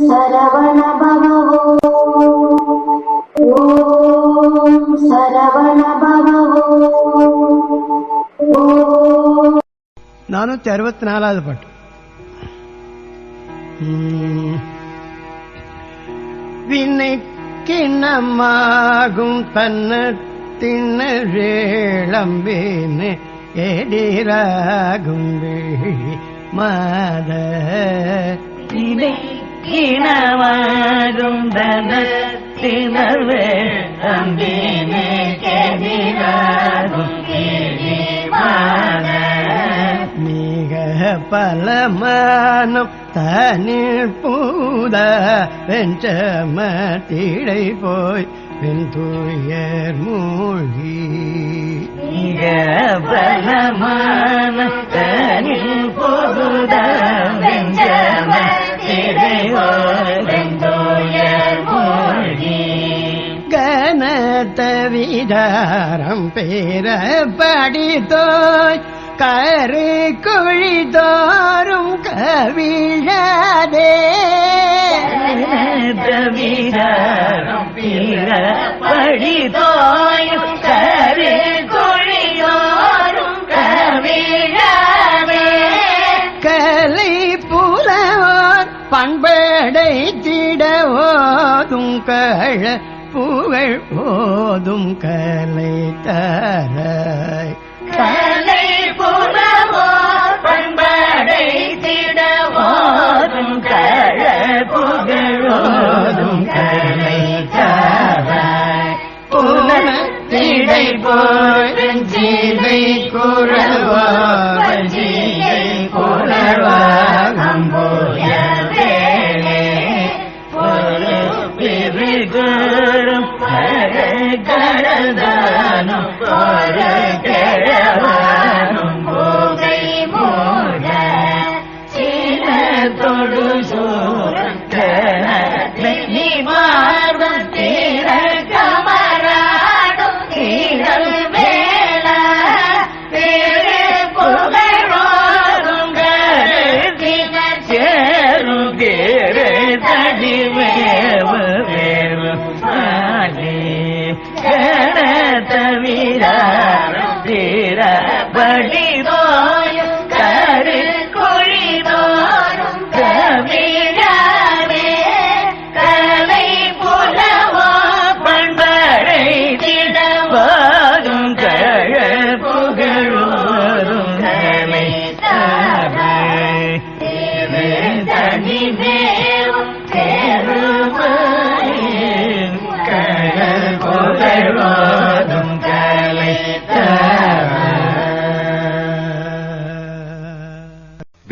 சரவண பவோ ஓம் சரவண பவோ ஓம் நானூத்தி அறுபத்தி நாலாவது பாட்டு. வினை வினைக்கிணமாகும் தன்னத்தினழம்பேனு எதிராகும் மாத. மாத இனவாரும் தனத்தினவே அம்பினே கெதிராகும் மிக பலமானம் தனில் பூத வெஞ்சமத்திடை போய் வெந்துயர் மூழ்கி. மிக பலமான கனத்த விதாரம் பேர படித்தோய் கரு குழி தோறும் கவிழாதே. வீரம் பிற படி தோயும் கரு குழியோரும் கவிழாவே கலை புலவோர் பண்படை திட ஓதும் கழ புகழ் போதும் கலை தராய்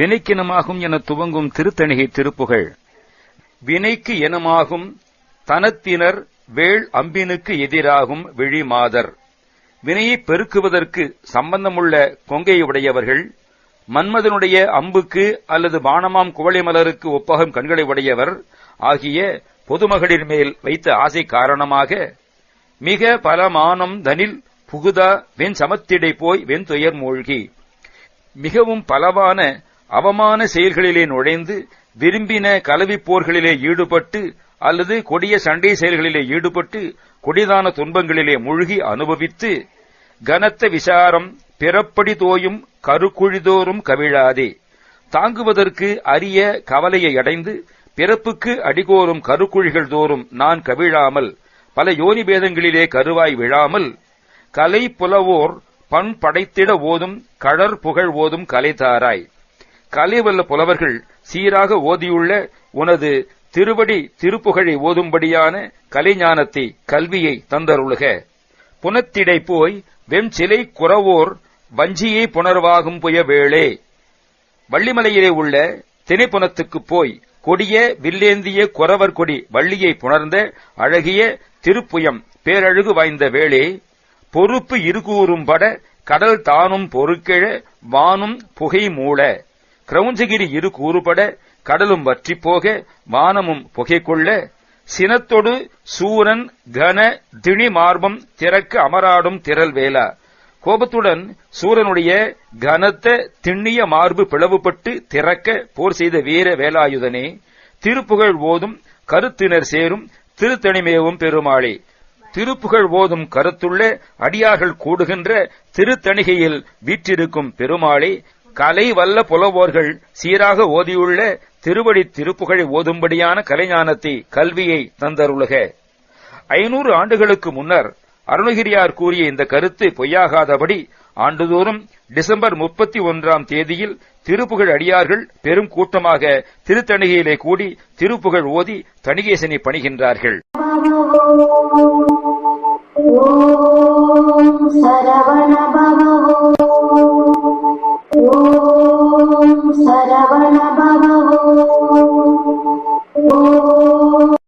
வினைக்கினமாகும் என துவங்கும் திருத்தணிகை திருப்புகள். வினைக்கு இனமாகும் தனத்தினர் வேள் அம்பினுக்கு எதிராகும் விழிமாதர் வினையை பெருக்குவதற்கு சம்பந்தமுள்ள கொங்கையுடையவர்கள் மன்மதனுடைய அம்புக்கு அல்லது பானமாம் குவளை மலருக்கு ஒப்பகம் கண்களை உடையவர் ஆகிய பொதுமகளின் மேல் வைத்த ஆசை காரணமாக மிக பலமானம் தனில் புகுதா வெண் சமத்திடை போய் வெண்துயர் மூழ்கி. மிகவும் பலவான அவமான செயல்களிலே நுழைந்து விரும்பின கலவிப் போர்களிலே ஈடுபட்டு அல்லது கொடிய சண்டை செயல்களிலே ஈடுபட்டு கொடிதான துன்பங்களிலே மூழ்கி அனுபவித்து கனத்த விசாரம் பிறப்படி தோயும் கருக்குழிதோறும் கவிழாதே. தாங்குவதற்கு அரிய கவலையை அடைந்து பிறப்புக்கு அடிகோரும் கருக்குழிகள் தோறும் நான் கவிழாமல் பல யோனி பேதங்களிலே கருவாய் விழாமல் கலை புலவோர் பண் படைத்திட ஓதும் கழற் புகழ் ஓதும் கலைதாராய். கலைவல்ல புலவர்கள் சீராக ஓதியுள்ள உனது திருவடி திருப்புகழை ஓதும்படியான கலைஞானத்தை கல்வியை தந்தருளுக. புனத்திடை போய் வெம் சிலை குறவோர் வஞ்சியை புணர்வாகும் புய வேளே வள்ளிமலையிலே உள்ள திணைப்புனத்துக்குப் போய் கொடிய வில்லேந்திய குறவர் கொடி வள்ளியை புணர்ந்த அழகிய திருப்புயம் பேரழகு வாய்ந்த வேளே. பொறுப்பு இருகூறும்பட கடல் தானும் பொறுக்கிழ வானும் புகை மூள. கிரௌஞ்சகிரி இரு கூறுபட கடலும் வற்றிப் போக வானமும் புகை கொள்ள சினத்தொடு சூரன் கன திணி மார்பம் திறக்க அமராடும் திரள் வேலா கோபத்துடன் சூரனுடைய கனத்த திண்ணிய மார்பு பிளவுபட்டு திறக்க போர் செய்த வீர வேலாயுதனே திருப்புகழ் ஓதும் கருத்தினர் சேரும் திருத்தணிமேவும் பெருமாளே. திருப்புகழ் ஓதும் கருத்துள்ள அடியார்கள் கூடுகின்ற திருத்தணிகையில் வீற்றிருக்கும் பெருமாளே கலை வல்ல புலவோர்கள் சீராக ஓதியுள்ள திருவடி திருப்புகழை ஓதும்படியான கலைஞானத்தை கல்வியை தந்தருளுக. ஐநூறு ஆண்டுகளுக்கு முன்னர் அருணகிரியார் கூறிய இந்த கருத்து பொய்யாகாதபடி ஆண்டுதோறும் டிசம்பர் முப்பத்தி ஒன்றாம் தேதியில் திருப்புகழ் அடியார்கள் பெரும் கூட்டமாக திருத்தணிகையிலே கூடி திருப்புகழ் ஓதி தணிகேசனை பணிகின்றார்கள். சரவண